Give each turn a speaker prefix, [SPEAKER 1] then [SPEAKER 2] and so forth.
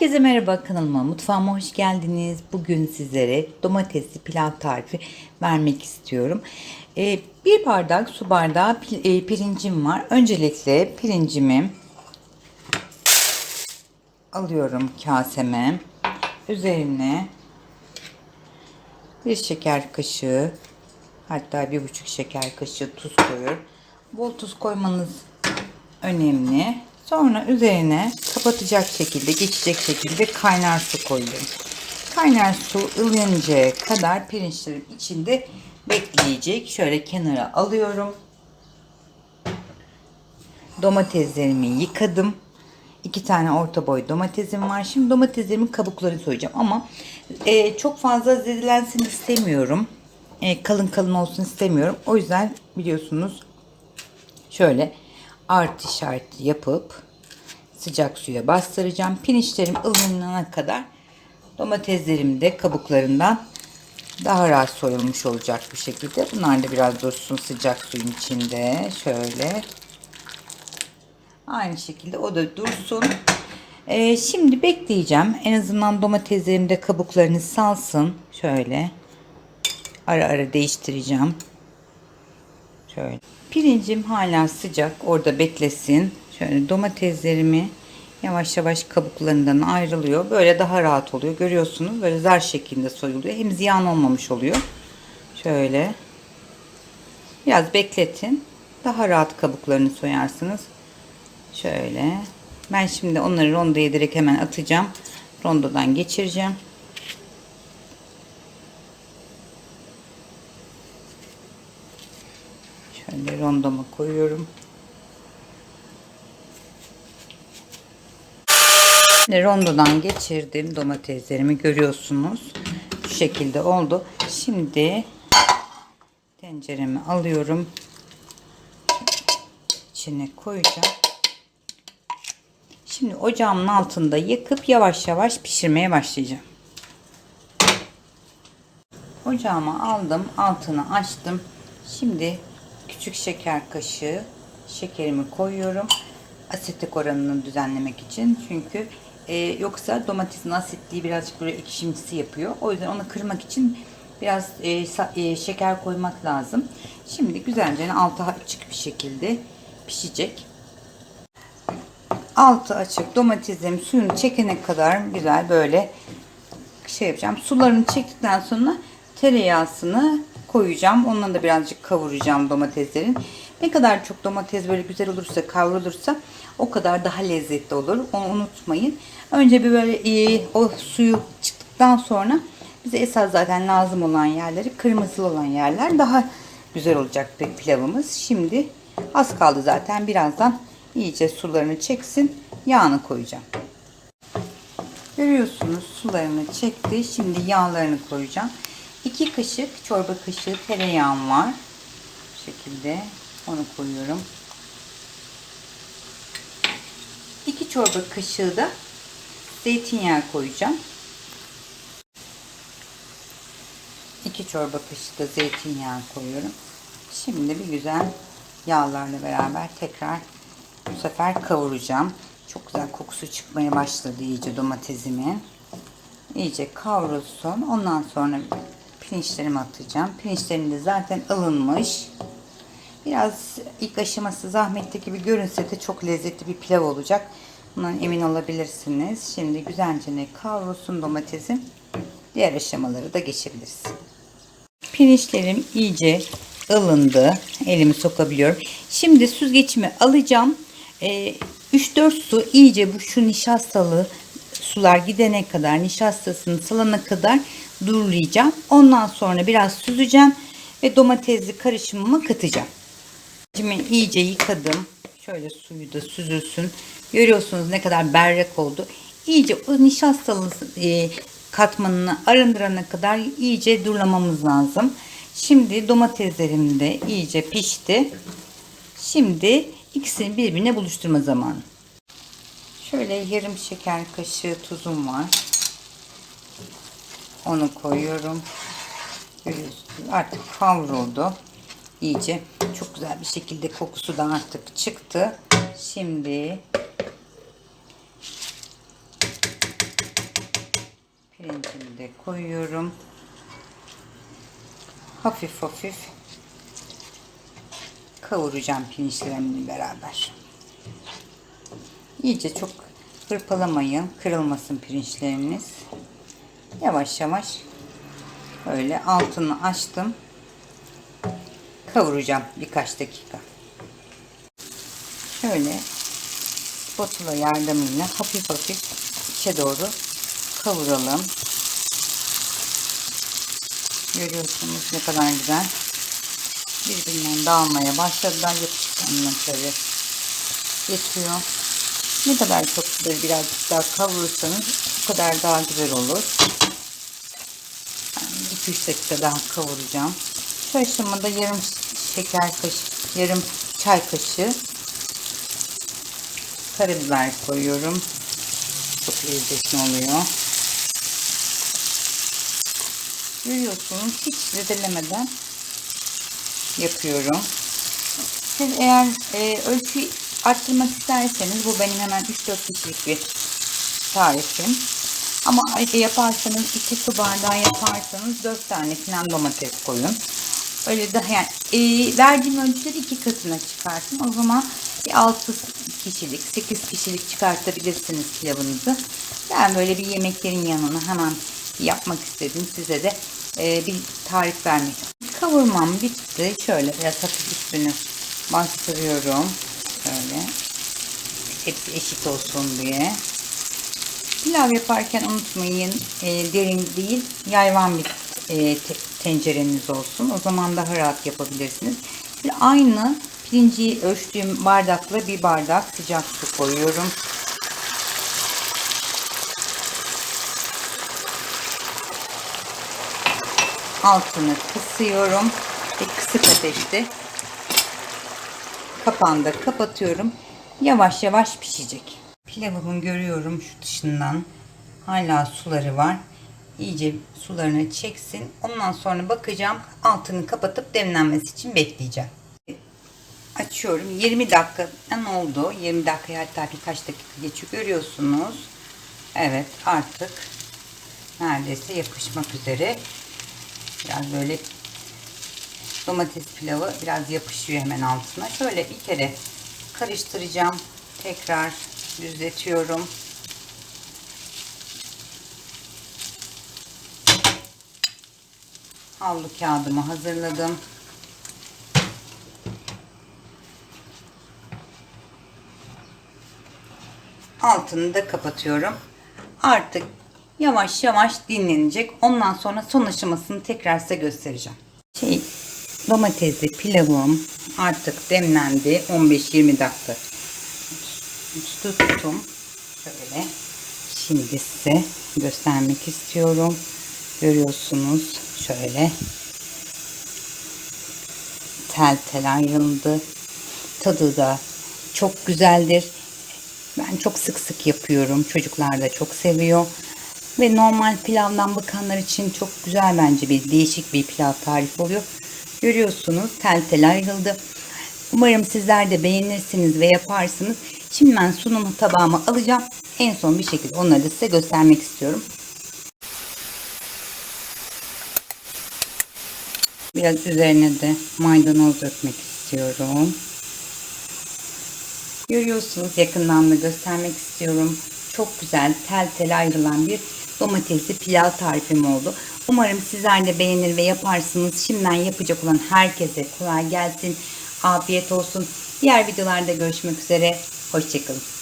[SPEAKER 1] Herkese merhaba kanalıma, mutfağıma hoş geldiniz. Bugün sizlere domatesli pilav tarifi vermek istiyorum. Ee, bir bardak su bardağı pil- e, pirincim var. Öncelikle pirincimi alıyorum kaseme. Üzerine bir şeker kaşığı hatta bir buçuk şeker kaşığı tuz koyuyorum. Bol tuz koymanız önemli. Sonra üzerine kapatacak şekilde, geçecek şekilde kaynar su koyuyorum. Kaynar su ılıyıncaya kadar pirinçlerim içinde bekleyecek. Şöyle kenara alıyorum. Domateslerimi yıkadım. İki tane orta boy domatesim var. Şimdi domateslerimin kabuklarını soyacağım ama e, çok fazla zedelensin istemiyorum. E, kalın kalın olsun istemiyorum. O yüzden biliyorsunuz şöyle artı işareti yapıp sıcak suya bastıracağım. Pirinçlerim ılınana kadar domateslerim de kabuklarından daha rahat soyulmuş olacak bu şekilde. Bunlar da biraz dursun sıcak suyun içinde. Şöyle. Aynı şekilde o da dursun. Ee, şimdi bekleyeceğim. En azından domateslerim de kabuklarını salsın. Şöyle. Ara ara değiştireceğim. Şöyle. Pirincim hala sıcak. Orada beklesin. Şöyle domateslerimi yavaş yavaş kabuklarından ayrılıyor. Böyle daha rahat oluyor. Görüyorsunuz böyle zar şeklinde soyuluyor. Hem ziyan olmamış oluyor. Şöyle. Biraz bekletin. Daha rahat kabuklarını soyarsınız. Şöyle. Ben şimdi onları rondoya direkt hemen atacağım. Rondodan geçireceğim. Şöyle rondoma koyuyorum. Şimdi rondodan geçirdim domateslerimi görüyorsunuz. Bu şekilde oldu. Şimdi tenceremi alıyorum. İçine koyacağım. Şimdi ocağımın altında yakıp yavaş yavaş pişirmeye başlayacağım. Ocağıma aldım. Altını açtım. Şimdi küçük şeker kaşığı şekerimi koyuyorum. Asitlik oranını düzenlemek için. Çünkü e, yoksa domatesin asitliği birazcık böyle ekşimsi yapıyor. O yüzden onu kırmak için biraz e, e, şeker koymak lazım. Şimdi güzelce altı açık bir şekilde pişecek. Altı açık domatesim suyunu çekene kadar güzel böyle şey yapacağım. Sularını çektikten sonra tereyağısını koyacağım. Ondan da birazcık kavuracağım domateslerin. Ne kadar çok domates böyle güzel olursa kavrulursa o kadar daha lezzetli olur. Onu unutmayın. Önce bir böyle e, o suyu çıktıktan sonra bize esas zaten lazım olan yerleri kırmızılı olan yerler daha güzel olacak pilavımız. Şimdi az kaldı zaten birazdan iyice sularını çeksin yağını koyacağım. Görüyorsunuz sularını çekti. Şimdi yağlarını koyacağım. 2 kaşık çorba kaşığı tereyağım var. Bu şekilde onu koyuyorum. 2 çorba kaşığı da zeytinyağı koyacağım. 2 çorba kaşığı da zeytinyağı koyuyorum. Şimdi bir güzel yağlarla beraber tekrar bu sefer kavuracağım. Çok güzel kokusu çıkmaya başladı iyice domatesimin. İyice kavrulsun. Ondan sonra pirinçlerimi atacağım. Pirinçlerim de zaten ılınmış. Biraz ilk aşaması zahmetli gibi görünse de çok lezzetli bir pilav olacak. Bundan emin olabilirsiniz. Şimdi güzelce kavrulsun domatesim. Diğer aşamaları da geçebiliriz. Pirinçlerim iyice ılındı. Elimi sokabiliyorum. Şimdi süzgecimi alacağım. Ee, 3-4 su iyice bu şu nişastalı sular gidene kadar nişastasını salana kadar durulayacağım. Ondan sonra biraz süzeceğim ve domatesli karışımımı katacağım. Şimdi iyice yıkadım. Şöyle suyu da süzülsün. Görüyorsunuz ne kadar berrak oldu. İyice o nişastalı e, katmanını arındırana kadar iyice durulamamız lazım. Şimdi domateslerim de iyice pişti. Şimdi ikisini birbirine buluşturma zamanı. Şöyle yarım şeker kaşığı tuzum var. Onu koyuyorum. Artık kavruldu. İyice çok güzel bir şekilde kokusu da artık çıktı. Şimdi Pirincimi de koyuyorum. Hafif hafif kavuracağım pirinçlerimle beraber. İyice çok hırpalamayın. Kırılmasın pirinçleriniz. Yavaş yavaş böyle altını açtım. Kavuracağım birkaç dakika. Şöyle spatula yardımıyla hafif hafif içe doğru kavuralım. Görüyorsunuz ne kadar güzel birbirinden dağılmaya başladılar. Yapışkanlıkları getiriyor. Ne kadar çok böyle birazcık daha kavurursanız o kadar daha güzel olur. Yani 2-3 dakika daha kavuracağım. Şu aşamada yarım şeker kaşığı, yarım çay kaşığı karabiber koyuyorum. Çok lezzetli oluyor. Görüyorsunuz hiç zedelemeden yapıyorum. Siz eğer e, ölçü arttırmak isterseniz bu benim hemen 3-4 kişilik bir tarifim. Ama yaparsanız 2 su bardağı yaparsanız 4 tane falan domates koyun. Öyle daha yani e, verdiğim ölçüleri iki katına çıkartın. O zaman bir 6 kişilik, 8 kişilik çıkartabilirsiniz pilavınızı. Ben böyle bir yemeklerin yanına hemen yapmak istedim. Size de e, bir tarif vermek. Kavurmam bitti. Şöyle biraz hafif üstünü bastırıyorum. Şöyle. Hepsi eşit olsun diye. Pilav yaparken unutmayın e, derin değil yayvan bir e, te tencereniz olsun. O zaman daha rahat yapabilirsiniz. Şimdi aynı pirinci ölçtüğüm bardakla bir bardak sıcak su koyuyorum. Altını kısıyorum ve kısık ateşte kapağını da kapatıyorum. Yavaş yavaş pişecek. Pilavımın görüyorum şu dışından hala suları var. İyice sularını çeksin. Ondan sonra bakacağım. Altını kapatıp demlenmesi için bekleyeceğim. Açıyorum. 20 dakika ne oldu? 20 dakika hatta birkaç dakika geçiyor. Görüyorsunuz. Evet artık neredeyse yapışmak üzere. Biraz böyle domates pilavı biraz yapışıyor hemen altına. Şöyle bir kere karıştıracağım. Tekrar düzletiyorum. Havlu kağıdımı hazırladım. Altını da kapatıyorum. Artık yavaş yavaş dinlenecek. Ondan sonra son aşamasını tekrar size göstereceğim. Şey, domatesli pilavım artık demlendi. 15-20 dakika tuttum. Şöyle. Şimdi size göstermek istiyorum. Görüyorsunuz. Şöyle. Tel tel ayrıldı. Tadı da çok güzeldir. Ben çok sık sık yapıyorum. Çocuklar da çok seviyor. Ve normal pilavdan bakanlar için çok güzel bence bir değişik bir pilav tarifi oluyor. Görüyorsunuz tel tel ayrıldı. Umarım sizler de beğenirsiniz ve yaparsınız. Şimdi ben sunum tabağıma alacağım. En son bir şekilde onları da size göstermek istiyorum. Biraz üzerine de maydanoz dökmek istiyorum. Görüyorsunuz yakından da göstermek istiyorum. Çok güzel tel tel ayrılan bir domatesli pilav tarifim oldu. Umarım sizler de beğenir ve yaparsınız. Şimdiden yapacak olan herkese kolay gelsin. Afiyet olsun. Diğer videolarda görüşmek üzere. Hoşçakalın.